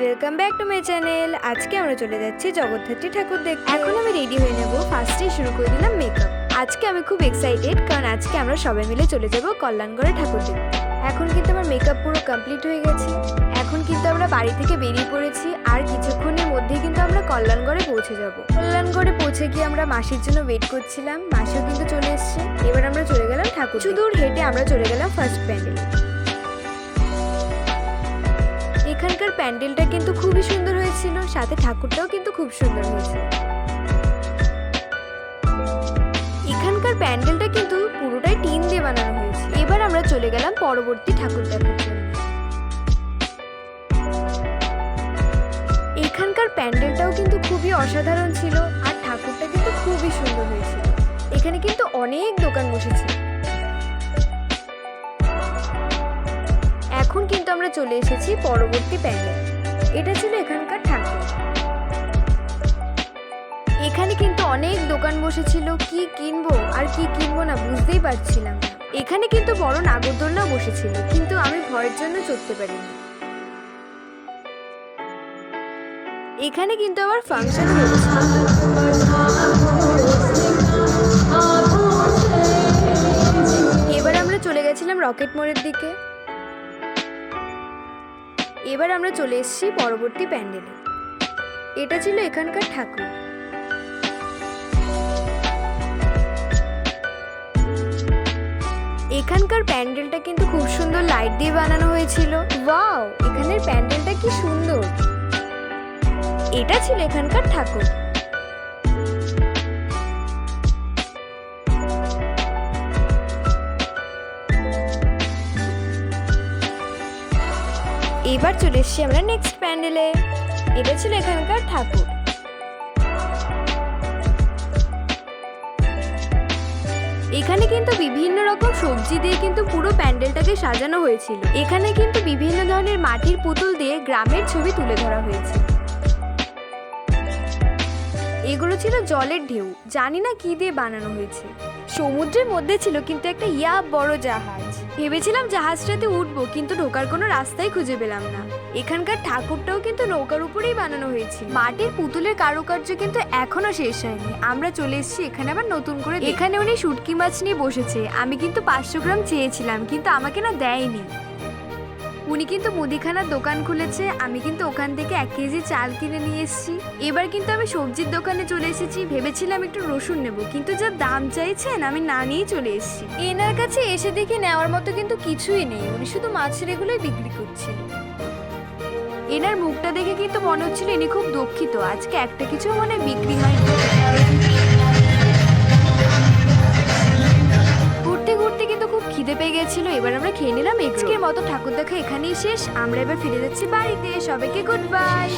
Welcome back to my channel আজকে আমরা চলে যাচ্ছি জগদ্ধাত্রী ঠাকুর দেখতে। এখন আমি রেডি হয়ে নেব ফার্স্টে শুরু করে দিলাম মেকআপ আজকে আমি খুব এক্সাইটেড কারণ আজকে আমরা সবাই মিলে চলে যাব কল্যাণগড়ে ঠাকুর এখন কিন্তু আমার মেকআপ পুরো কমপ্লিট হয়ে গেছে। এখন কিন্তু আমরা বাড়ি থেকে বেরিয়ে পড়েছি আর কিছুক্ষণের মধ্যেই কিন্তু আমরা কল্যাণগড়ে পৌঁছে যাব। কল্যাণগড়ে পৌঁছে গিয়ে আমরা মাসির জন্য ওয়েট করছিলাম, মাসিও কিন্তু চলে এসেছে। এবার আমরা চলে গেলাম ঠাকুর কিছু দূর হেঁটে আমরা চলে গেলাম ফার্স্ট প্যান্ডেল এখানকার প্যান্ডেলটা কিন্তু খুবই সুন্দর হয়েছিল, সাথে ঠাকুরটাও কিন্তু খুব সুন্দর হয়েছে। চলে গেলাম পরবর্তী ঠাকুর দেখার জন্য। এখানকার প্যান্ডেলটাও কিন্তু খুবই অসাধারণ ছিল, আর ঠাকুরটা কিন্তু খুবই সুন্দর হয়েছিল। এখানে কিন্তু অনেক দোকান বসেছিল এখন কিন্তু আমরা চলে এসেছি পরবর্তী প্যান্ডেল। এটা ছিল এখানকার ঠাকুর। এখানে কিন্তু অনেক দোকান বসেছিল, কি কিনবো আর কি কিনবো না বুঝতেই পারছিলাম না। এখানে কিন্তু বড় নাগরদোলনাও বসেছিল, কিন্তু আমি ভয়ের জন্য চড়তে পারিনি। এখানে কিন্তু আবার ফাংশন এবার আমরা চলে গেছিলাম রকেট মোড়ের দিকে। এবার আমরা চলে এসেছি পরবর্তী প্যান্ডেলে। এটা ছিল এখানকার ঠাকুর। এখানকার প্যান্ডেলটা কিন্তু খুব সুন্দর লাইট দিয়ে বানানো হয়েছিল। ওয়াও, এখানের প্যান্ডেলটা কি সুন্দর। এটা ছিল এখানকার ঠাকুর। এবার চলে এসেছি আমরা নেক্সট প্যান্ডেলে। এটা ছিল এখানকার ঠাকুর। এখানে কিন্তু বিভিন্ন রকম সবজি দিয়ে কিন্তু পুরো প্যান্ডেলটাকে সাজানো হয়েছিল। এখানে কিন্তু বিভিন্ন ধরনের মাটির পুতুল দিয়ে গ্রামের ছবি তুলে ধরা হয়েছে। এগুলো ছিল জলের ঢেউ। জানি না কি দিয়ে বানানো হয়েছে। সমুদ্রের মধ্যে ছিল কিন্তু একটা ইয়া বড় জাহাজ। ভেবেছিলাম জাহাজটাতে উঠবো, কিন্তু ঢোকার কোনো রাস্তাই খুঁজে পেলাম না। এখানকার ঠাকুরটাও কিন্তু নৌকার উপরেই বানানো হয়েছে। মাটির পুতুলের কারুকার্য কিন্তু এখনও শেষ হয়নি। আমরা চলে এসেছি, এখানে আবার নতুন করে এখানে উনি শুটকি মাছ নিয়ে বসেছে। আমি কিন্তু পাঁচশো গ্রাম চেয়েছিলাম, কিন্তু আমাকে না দেয়নি। উনি কিন্তু মুদিখানার দোকান খুলেছে, আমি কিন্তু ওখান থেকে এক কেজি চাল কিনে নিয়ে এসেছি। এবার কিন্তু আমি সবজির দোকানে চলে এসেছি, ভেবেছিলাম একটু রসুন নেব, কিন্তু যা দাম চাইছেন, আমি না নিয়েই চলে এসেছি। এনার কাছে এসে দেখি নেওয়ার মতো কিন্তু কিছুই নেই, উনি শুধু মাছের এগুলোই বিক্রি করছিল এনার মুখটা দেখে কিন্তু মনে হচ্ছিল ইনি খুব দুঃখিত, আজকে একটা কিছু মানে বিক্রি হয়নি। খেয়ে নিলাম, আজকের মতো ঠাকুর দেখা এখানেই শেষ। আমরা এবার ফিরে যাচ্ছি বাড়িতে। সবাইকে গুড বাই